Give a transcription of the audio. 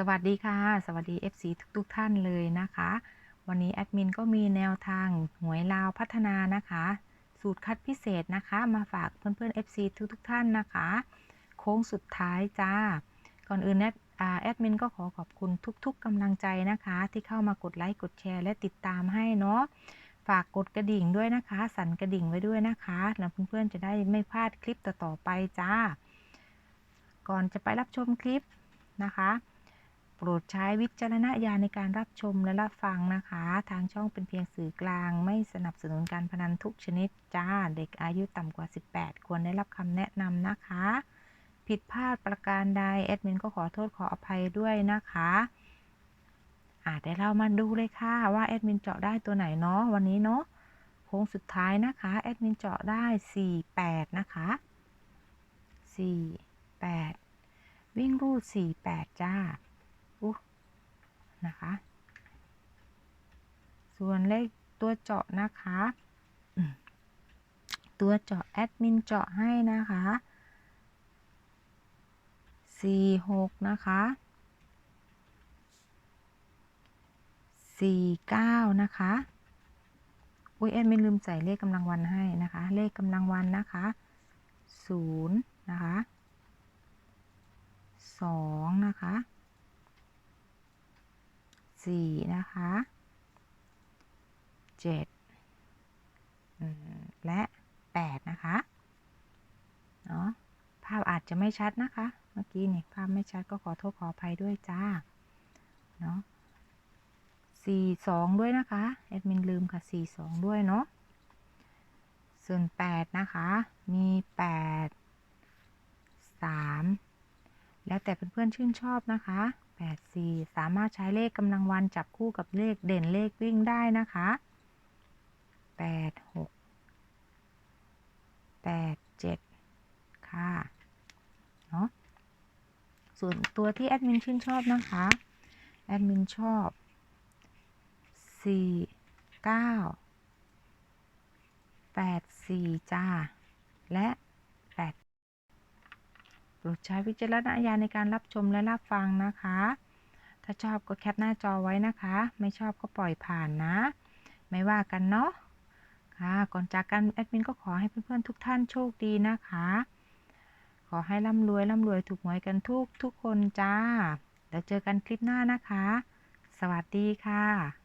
สวัสดีค่ะ สวัสดี FC ทุกๆทท่านเลยนะคะ วันนี้แอดมินก็มีแนวทางหวยลาวพัฒนานะคะ สูตรคัดพิเศษนะคะ มาฝากเพื่อนๆ FC ทุกๆทท่านนะคะ โค้งสุดท้ายจ้า ก่อนอื่นแอดแอดมินก็ขอขอบคุณทุกๆกำลังใจนะคะ ที่เข้ามากดไลค์กดแชร์และติดตามให้เนาะฝากกดกระดิ่งด้วยนะคะ สั่นกระดิ่งไว้ด้วยนะคะแล้วเพื่อนๆจะได้ไม่พลาดคลิปต่อๆไปจ้า ก่อนจะไปรับชมคลิปนะคะ ปรดใช้วิจารณญาณในการรับชมและรับฟังนะคะ ทางช่องเป็นเพียงสื่อกลาง ไม่สนับสนุนการพนันทุกชนิดจ้า เด็กอายุต่ำกว่า 18 ควรได้รับคำแนะนำนะคะ ผิดพลาดประการใดแอดมินก็ขอโทษขออภัยด้วยนะคะอ่าเดี๋ยวเรามาดูเลยค่ะว่าแอดมินเจาะได้ตัวไหนเนาะวันนี้เนาะโค้งสุดท้ายนะคะแอดมินเจาะได้ 48 นะคะ 48 วิ่งรูด 48 จ้า นะคะ ส่วนเลขตัวเจาะนะคะ ตัวเจาะแอดมินเจาะให้นะคะสี่หกนะคะสี่เก้านะคะอุ้ยแอดมินลืมใส่เลขกำลังวันให้นะคะ เลขกำลังวันนะคะศูนย์นะคะสองนะคะ สี่นะคะเจ็ดและแปดนะคะเนาะภาพอาจจะไม่ชัดนะคะ เมื่อกี้นี่ภาพไม่ชัดก็ขอโทษขออภัยด้วยจ้าเนาะสี่สองด้วยนะคะแอดมินลืมค่ะสี่สองด้วยเนาะส่วนแปดนะคะมีแปด แล้วแต่เพื่อนๆชื่นชอบนะคะแปดสี่สามารถใช้เลขกำลังวันจับคู่กับเลขเด่นเลขวิ่งได้นะคะแปดหกแปดเจ็ดค่ะ เนาะส่วนตัวที่แอดมินชื่นชอบนะคะ แอดมินชอบสี่เก้าแปดสี่จ้า และแปด โปรดใช้วิจารณญาณในการรับชมและรับฟังนะคะ ถ้าชอบก็แคปหน้าจอไว้นะคะ ไม่ชอบก็ปล่อยผ่านนะ ไม่ว่ากันเนาะค่ะ ก่อนจากกันแอดมินก็ขอให้เพื่อนๆทุกท่านโชคดีนะคะ ขอให้ร่ำรวยร่ำรวยถูกหวยกันทุกทุกคนจ้า แล้วเจอกันคลิปหน้านะคะ สวัสดีค่ะ